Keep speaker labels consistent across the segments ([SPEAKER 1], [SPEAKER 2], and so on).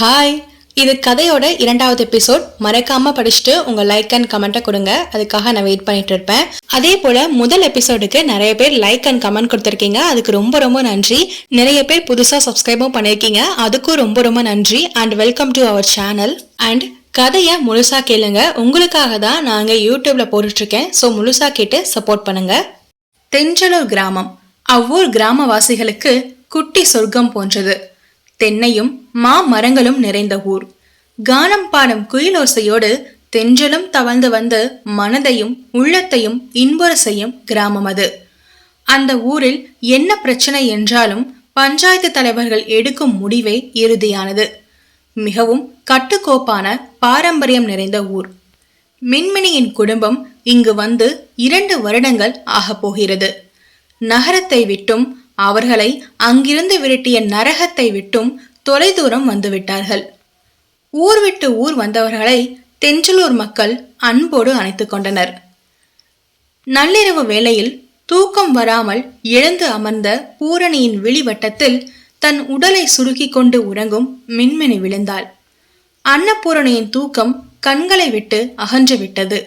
[SPEAKER 1] Hi இது கதையோட இரண்டாவது எபிசோட் மறக்காம படிச்சுட்டு உங்க லைக் அண்ட் கமெண்ட்டை கொடுங்க. அதுக்காக நான் வெயிட் பண்ணிட்டு இருப்பேன். அதே போல முதல் எபிசோடுக்கு நிறைய பேர் லைக் அண்ட் கமெண்ட் கொடுத்துருக்கீங்க. அதுக்கு ரொம்ப ரொம்ப நன்றி. நிறைய பேர் புதுசா சப்ஸ்கிரைபும் பண்ணிருக்கீங்க அதுக்கும் ரொம்ப ரொம்ப நன்றி. And welcome to our channel and கதையை முழுசா கேளுங்க. உங்களுக்காக தான் நாங்க யூடியூப்ல போட்டுட்டு இருக்கேன் ஸோ முழுசா கேட்டு சப்போர்ட் பண்ணுங்க. தென்றலூர் கிராமம். அவ்வூர் கிராமவாசிகளுக்கு குட்டி சொர்க்கம் போன்றது. தென்னையும் மா மரங்களும் நிறைந்த ஊர். கானம் பாடும் குயிலோசையோடு தென்றலும் தவழ்ந்து வந்து மனதையும் உள்ளத்தையும் இன்புற செய்யும் கிராமம் அது. அந்த ஊரில் என்ன பிரச்சனை என்றாலும் பஞ்சாயத்து தலைவர்கள் எடுக்கும் முடிவே இறுதியானது. மிகவும் கட்டுக்கோப்பான பாரம்பரியம் நிறைந்த ஊர். மின்மினியின் குடும்பம் இங்கு வந்து இரண்டு வருடங்கள் ஆகப் போகிறது. நகரத்தை விட்டும் அவர்களை அங்கிருந்து விரட்டிய நரகத்தை விட்டும் தொலைதூரம் வந்துவிட்டார்கள். ஊர் விட்டு ஊர் வந்தவர்களை தெஞ்சலூர் மக்கள் அன்போடு அணைத்து கொண்டனர். நள்ளிரவு வேளையில் தூக்கம் வராமல் எழுந்து அமர்ந்த பூரணியின் விழிவட்டத்தில் தன் உடலை சுருக்கி கொண்டு உறங்கும் மின்மினி விழுந்தாள். அன்னபூரணியின் தூக்கம் கண்களை விட்டு அகன்று விட்டது.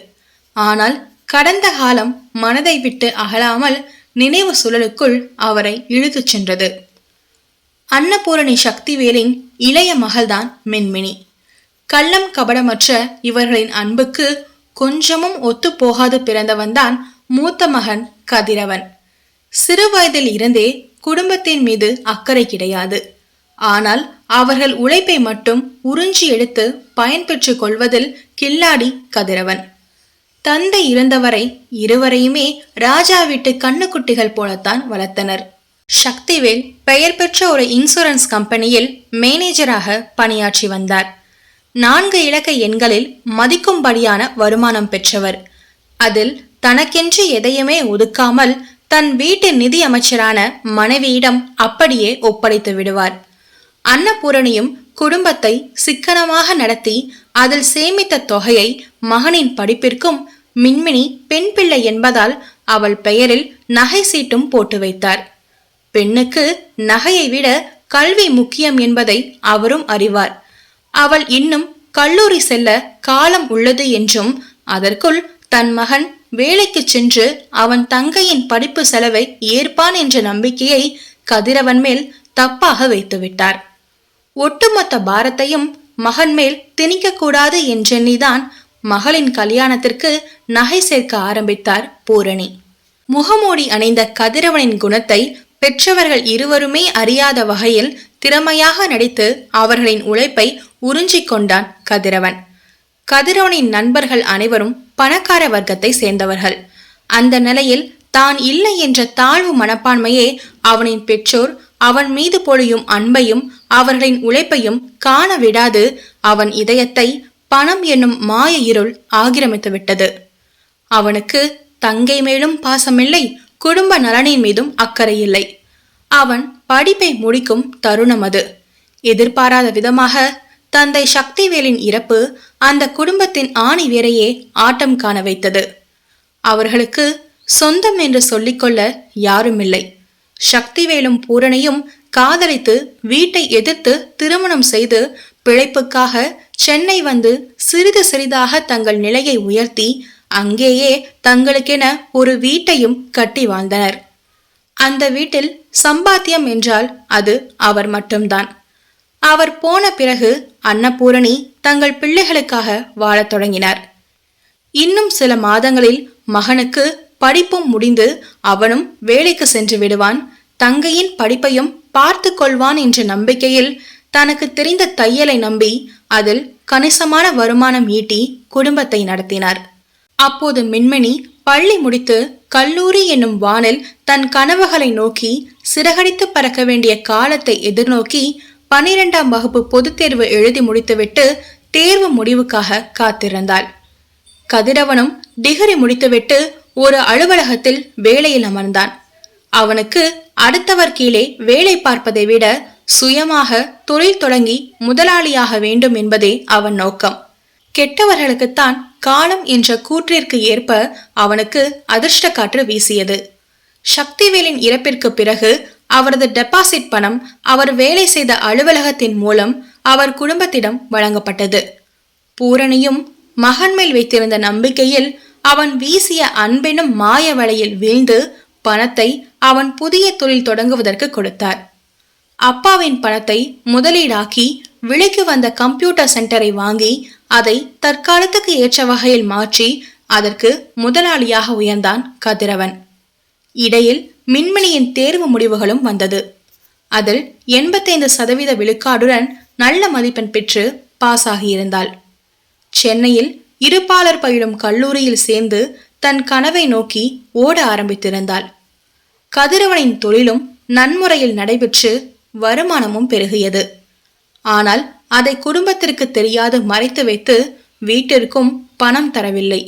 [SPEAKER 1] ஆனால் கடந்த காலம் மனதை விட்டு அகலாமல் நினைவு சுழலுக்குள் அவரை இழுத்துச் சென்றது. அன்னபூரணி சக்திவேலின் இளைய மகள்தான் மென்மினி. கள்ளம் கபடமற்ற இவர்களின் அன்புக்கு கொஞ்சமும் ஒத்துப்போகாது பிறந்தவன்தான் மூத்த மகன் கதிரவன். சிறு வயதில் இருந்தே குடும்பத்தின் மீது அக்கறை கிடையாது. ஆனால் அவர்கள் உழைப்பை மட்டும் உறிஞ்சி எடுத்து பயன்பெற்று கொள்வதில் கில்லாடி கதிரவன். தந்தை இருந்தவரை இருவரையுமே ராஜா வீட்டு கண்ணுக்குட்டிகள் போலத்தான் வளர்த்தனர். சக்திவேல் பெயர் பெற்ற ஒரு இன்சூரன்ஸ் கம்பெனியில் மேனேஜராக பணியாற்றி வந்தார். நான்கு இலக்க எண்களில் மதிக்கும்படியான வருமானம் பெற்றவர். அதில் தனக்கென்று எதையுமே ஒதுக்காமல் தன் வீட்டு நிதி அமைச்சரான மனைவியிடம் அப்படியே ஒப்படைத்து விடுவார். அன்னபூரணியும் குடும்பத்தை சிக்கனமாக நடத்தி அதில் சேமித்த தொகையை மகனின் படிப்பிற்கும் மின்மினி பெண் பிள்ளை என்பதால் அவள் பெயரில் நகை சீட்டும் போட்டு வைத்தார். பெண்ணுக்கு நகையை விட கல்வி முக்கியம் என்பதை அவரும் அறிவார். அவள் இன்னும் கல்லூரி செல்ல காலம் உள்ளது என்றும் அதற்குள் தன் மகன் வேலைக்கு சென்று அவன் தங்கையின் படிப்பு செலவை ஏற்பான் என்ற நம்பிக்கையை கதிரவன் மேல் தப்பாக வைத்துவிட்டார். ஒட்டுமொத்த பாரத்தையும் மகன் மேல் திணிக்கக்கூடாது என்றெண்ணிதான் மகளின் கல்யாணத்திற்கு நகை சேர்க்க ஆரம்பித்தார் பூரணி. முகமூடி அணிந்த கதிரவனின் குணத்தை பெற்றவர்கள் இருவருமே அறியாத வகையில் திறமையாக நடித்து அவர்களின் உழைப்பை உறிஞ்சிக் கொண்டான் கதிரவன். கதிரவனின் நண்பர்கள் அனைவரும் பணக்கார வர்க்கத்தை சேர்ந்தவர்கள். அந்த நிலையில் தான் இல்லை என்ற தாழ்வு மனப்பான்மையே அவனின் பெற்றோர் அவன் மீது பொழியும் அன்பையும் அவர்களின் உழைப்பையும் காண விடாது அவன் இதயத்தை பணம் என்னும் மாய இருள் ஆக்கிரமித்து விட்டது அவனுக்கு தங்கை மேலும் பாசமில்லை குடும்ப நலனின் மீதும் அக்கறை இல்லை. அவன் படிப்பை முடிக்கும் தருணம் அது. எதிர்பாராத விதமாக தந்தை சக்திவேலின் இறப்பு அந்த குடும்பத்தின் ஆணி வேறையே ஆட்டம் காண வைத்தது. அவர்களுக்கு சொந்தம் என்று சொல்லிக்கொள்ள யாருமில்லை. சக்திவேலும் பூரணையும் காதலித்து வீட்டை எதிர்த்து திருமணம் செய்து பிழைப்புக்காக சென்னை வந்து சிறிது சிறிதாக தங்கள் நிலையை உயர்த்தி அங்கேயே தங்களுக்கென ஒரு வீட்டையும் கட்டி வாழ்ந்தனர். அந்த வீட்டில் சம்பாத்தியம் என்றால் அது அவர் மட்டும்தான். அவர் போன பிறகு அன்னபூரணி தங்கள் பிள்ளைகளுக்காக வாழத் தொடங்கினார். இன்னும் சில மாதங்களில் மகனுக்கு படிப்பும் முடிந்து அவனும் வேலைக்கு சென்று விடுவான் தங்கையின் படிப்பையும் பார்த்து கொள்வான் என்ற நம்பிக்கையில் தனக்கு தெரிந்த தையலை நம்பி அதில் கணிசமான வருமானம் ஈட்டி குடும்பத்தை நடத்தினார். அப்போது மின்மணி பள்ளி முடித்து கல்லூரி என்னும் வானில் தன் கனவுகளை நோக்கி சிறகடித்து பறக்க வேண்டிய காலத்தை எதிர்நோக்கி பனிரெண்டாம் வகுப்பு பொதுத் தேர்வு எழுதி முடித்துவிட்டு தேர்வு முடிவுக்காக காத்திருந்தாள். கதிரவனும் டிகிரி முடித்துவிட்டு ஒரு அலுவலகத்தில் வேலையில் அமர்ந்தான். அவனுக்கு அடுத்தவர் கீழே வேலை பார்ப்பதை விட சுயமாக தொழில் தொடங்கி முதலாளியாக வேண்டும் என்பதே அவன் நோக்கம். கெட்டவர்களுக்குத்தான் காலம் என்ற கூற்றிற்கு ஏற்ப அவனுக்கு அதிர்ஷ்ட காற்று வீசியது. சக்திவேலின் இறப்பிற்கு பிறகு அவரது டெபாசிட் பணம் அவர் வேலை செய்த அலுவலகத்தின் மூலம் அவர் குடும்பத்திடம் வழங்கப்பட்டது. பூரணியும் மகன் மேல் வைத்திருந்த நம்பிக்கையில் அவன் வீசிய அன்பெனும் மாய வலையில் வீழ்ந்து பணத்தை அவன் புதிய தொழில் தொடங்குவதற்கு கொடுத்தார். அப்பாவின் பணத்தை முதலீடாக்கி விலைக்கு வந்த கம்ப்யூட்டர் சென்டரை வாங்கி அதை தற்காலத்துக்கு ஏற்ற வகையில் மாற்றி அதற்கு முதலாளியாக உயர்ந்தான் கதிரவன். இடையில் மின்மணியின் தேர்வு முடிவுகளும் வந்தது. அதில் எண்பத்தைந்து சதவீத விழுக்காடுடன் நல்ல மதிப்பெண் பெற்று பாஸ் ஆகியிருந்தாள் சென்னையில் இருப்பாளர் பயிலும் கல்லூரியில் சேர்ந்து தன் கனவை நோக்கி ஓட ஆரம்பித்திருந்தாள். கதிரவனின் தொழிலும் நன்முறையில் நடைபெற்று வருமானமும் பெருகியது. ஆனால் அதை குடும்பத்திற்கு தெரியாது மறைத்து வைத்து வீட்டிற்கும் பணம் தரவில்லை.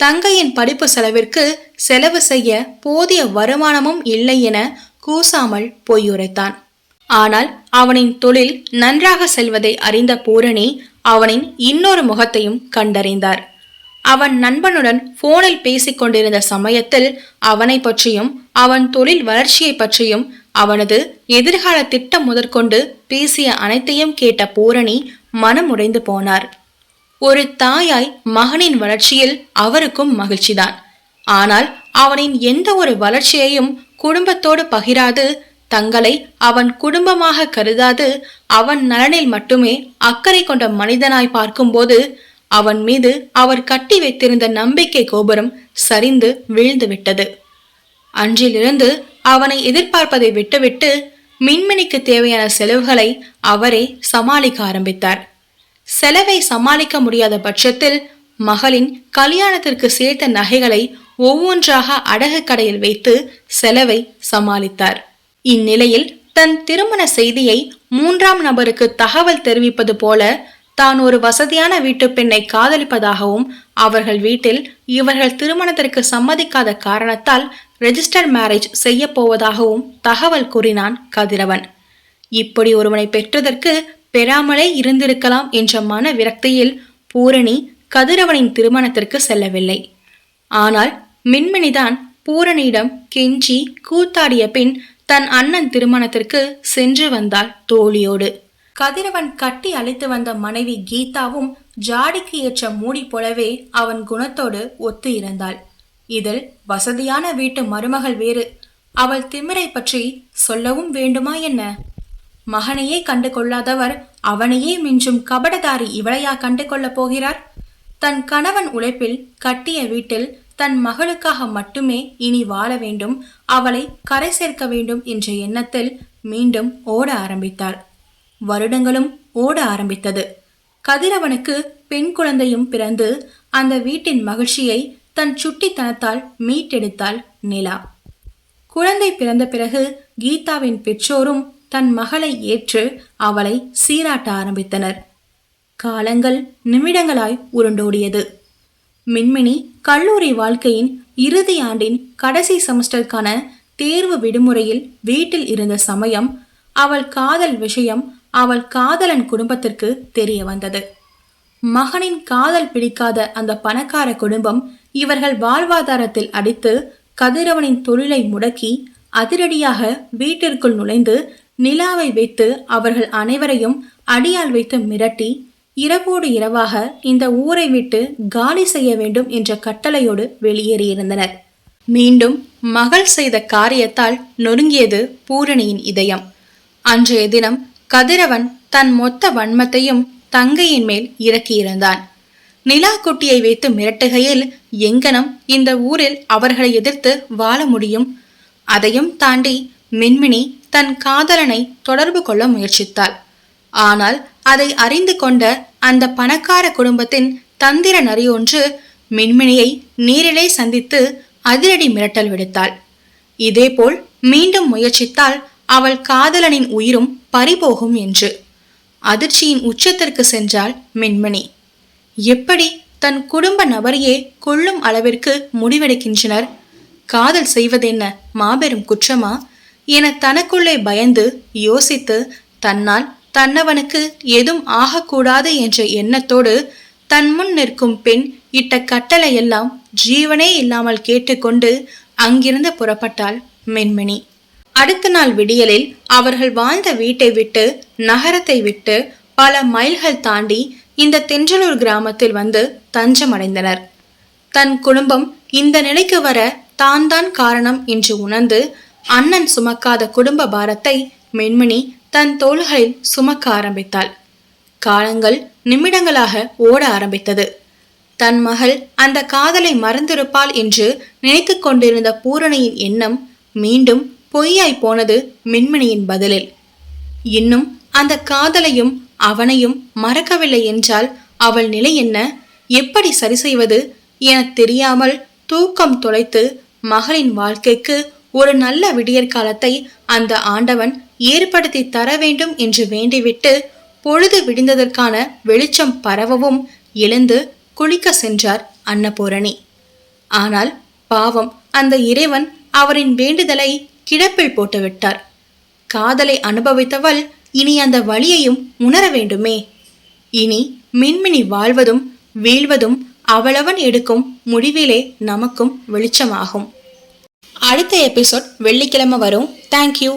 [SPEAKER 1] தங்கையின் படிப்பு செலவிற்கு செலவு செய்ய போதிய வருமானமும் இல்லை என கூசாமல் பொய்யுரைத்தான் ஆனால் அவனின் தொழில் நன்றாக செல்வதை அறிந்த பூரணி அவனின் இன்னொரு முகத்தையும் கண்டறிந்தார். அவன் நண்பனுடன் போனில் பேசிக் கொண்டிருந்த சமயத்தில் அவனை பற்றியும் அவன் தொழில் வளர்ச்சியை பற்றியும் அவனது எதிர்கால திட்டம் முதற்கொண்டு பேசிய அனைத்தையும் கேட்ட பூரணி மனம் உடைந்து போனார். ஒரு தாயாய் மகனின் வளர்ச்சியில் அவருக்கும் மகிழ்ச்சிதான். ஆனால் அவனின் எந்த ஒரு வளர்ச்சியையும் குடும்பத்தோடு பகிராது தங்களை அவன் குடும்பமாக கருதாது அவன் நலனில் மட்டுமே அக்கறை கொண்ட மனிதனாய் பார்க்கும்போது அவன் மீது அவர் கட்டி வைத்திருந்த நம்பிக்கை கோபுரம் சரிந்து வீழ்ந்து விட்டது அன்றிலிருந்து அவனை எதிர்பார்ப்பதை விட்டுவிட்டு மின்மினிக்கு தேவையான செலவுகளை அவரே சமாளிக்க ஆரம்பித்தார். செலவை சமாளிக்க முடியாத பட்சத்தில் மகளின் கல்யாணத்திற்கு சேர்த்த நகைகளை ஒவ்வொன்றாக அடகு கடையில் வைத்து செலவை சமாளித்தார். இந்நிலையில் தன் திருமண செய்தியை மூன்றாம் நபருக்கு தகவல் தெரிவிப்பது போல தான் ஒரு வசதியான வீட்டு பெண்ணை காதலிப்பதாகவும் அவர்கள் வீட்டில் இவர்கள் திருமணத்திற்கு சம்மதிக்காத காரணத்தால் ரெஜிஸ்டர் மேரேஜ் செய்ய போவதாகவும் தகவல் கூறினான் கதிரவன். இப்படி ஒருவனை பெற்றதற்கு பெறாமலே இருந்திருக்கலாம் என்ற மன விரக்தியில் பூரணி கதிரவனின் திருமணத்திற்கு செல்லவில்லை. ஆனால் மின்மினிதான் பூரணியிடம் கெஞ்சி கூத்தாடிய பின் தன் அண்ணன் திருமணத்திற்கு சென்று வந்தாள் தோழியோடு. கதிரவன் கட்டி அழைத்து வந்த மனைவி கீதாவும் ஜாடிக்கு ஏற்ற மூடி போலவே அவன் குணத்தோடு ஒத்து இருந்தாள். இதில் வசதியான வீட்டு மருமகள் வேறு. அவள் திமிரை பற்றி சொல்லவும் வேண்டுமா என்ன? மகனையே கண்டு கொள்ளாதவர் அவனையே மிஞ்சும் கபடதாரி இவளையா கண்டு கொள்ளப் போகிறார்? தன் கணவன் உழைப்பில் கட்டிய வீட்டில் தன் மகளுக்காக மட்டுமே இனி வாழ வேண்டும் அவளை கரை சேர்க்க வேண்டும் என்ற எண்ணத்தில் மீண்டும் ஓட ஆரம்பித்தாள். வருடங்களும் ஓட ஆரம்பித்தது. கதிரவனுக்கு பெண் குழந்தையும் பிறந்து அந்த வீட்டின் மகிழ்ச்சியை தன் சுட்டித்தனத்தால் மீட்டெடுத்தாள் நிலா. குழந்தை பிறந்த பிறகு கீதாவின் பெற்றோரும் தன் மகளை ஏற்று அவளை சீராட்ட ஆரம்பித்தனர். காலங்கள் நிமிடங்களாய் உருண்டோடியது. மின்மினி கல்லூரி வாழ்க்கையின் இறுதி ஆண்டின் கடைசி செமஸ்டருக்கான தேர்வு விடுமுறையில் வீட்டில் இருந்த சமயம் அவள் காதல் விஷயம் அவள் காதலன் குடும்பத்திற்கு தெரிய வந்தது. மகனின் காதல் பிடிக்காத அந்த பணக்கார குடும்பம் இவர்கள் வாழ்வாதாரத்தில் அடித்து கதிரவனின் தொழிலை முடக்கி அதிரடியாக வீட்டிற்குள் நுழைந்து நிலாவை வைத்து அவர்கள் அனைவரையும் அடியால் வைத்து மிரட்டி இரவோடு இரவாக இந்த ஊரை விட்டு காலி செய்ய வேண்டும் என்ற கட்டளையோடு வெளியேறியிருந்தனர். மீண்டும் மகள் செய்த காரியத்தால் நொறுங்கியது பூரணியின் இதயம். அன்றைய தினம் கதிரவன் தன் மொத்த வன்மத்தையும் தங்கையின் மேல் இறக்கியிருந்தான். நிலா குட்டியை வைத்து மிரட்டுகையில் எங்கனம் இந்த ஊரில் அவர்களை எதிர்த்து வாழ முடியும் அதையும் தாண்டி மின்மினி தன் காதலனை தொடர்பு கொள்ள முயற்சித்தாள். ஆனால் அதை அறிந்து கொண்ட அந்த பணக்கார குடும்பத்தின் தந்திர நரியொன்று மின்மினியை நீரிலே சந்தித்து அதிரடி மிரட்டல் விடுத்தாள். இதேபோல் மீண்டும் முயற்சித்தால் அவள் காதலனின் உயிரும் பறிபோகும் என்று. அதிர்ச்சியின் உச்சத்திற்கு சென்றாள் மென்மணி. எப்படி தன் குடும்ப நபரையே கொள்ளும் அளவிற்கு முடிவெடுக்கின்றனர்? காதல் செய்வதென்ன மாபெரும் குற்றமா? என தனக்குள்ளே பயந்து யோசித்து தன்னால் தன்னவனுக்கு எதுவும் ஆகக்கூடாது என்ற எண்ணத்தோடு தன் முன் நிற்கும் பெண் இட்ட கட்டளையெல்லாம் ஜீவனே இல்லாமல் கேட்டுக்கொண்டு அங்கிருந்து புறப்பட்டாள் மென்மணி. அடுத்த நாள் விடியலில் அவர்கள் வாழ்ந்த வீட்டை விட்டு நகரத்தை விட்டு பல மைல்கள் தாண்டி இந்த தென்றலூர் கிராமத்தில் வந்து தஞ்சமடைந்தனர். தன் குடும்பம் இந்த நிலைக்கு வர தான் தான் காரணம் என்று உணர்ந்து அண்ணன் சுமக்காத குடும்ப பாரத்தை மென்மினி தன் தோள்களில் சுமக்க ஆரம்பித்தாள். காலங்கள் நிமிடங்களாக ஓட ஆரம்பித்தது. தன் மகள் அந்த காதலை மறந்திருப்பாள் என்று நினைத்து கொண்டிருந்த பூரணியின் எண்ணம் மீண்டும் பொய்யாய் போனது மின்மினியின் பதிலில். இன்னும் அந்த காதலையும் அவனையும் மறக்கவில்லை என்றால் அவள் நிலை என்ன? எப்படி சரி செய்வது? என தெரியாமல் தூக்கம் தொலைத்து மகளின் வாழ்க்கைக்கு ஒரு நல்ல விடியற்காலத்தை அந்த ஆண்டவன் ஏற்படுத்தி தர வேண்டும் என்று வேண்டிவிட்டு பொழுது விடிந்ததற்கான வெளிச்சம் பரவவும் எழுந்து குளிக்க சென்றார் அன்னபூரணி. ஆனால் பாவம் அந்த இறைவன் அவரின் வேண்டுதலை கிடப்பில் போட்டுவிட்டார். காதலை அனுபவித்தவள் இனி அந்த வழியையும் உணர வேண்டுமே. இனி மின்மினி வாழ்வதும் வீழ்வதும் அவளவன் எடுக்கும் முடிவிலே நமக்கும் வெளிச்சமாகும். அடுத்த எபிசோட் வெள்ளிக்கிழமை வரும். தேங்க்யூ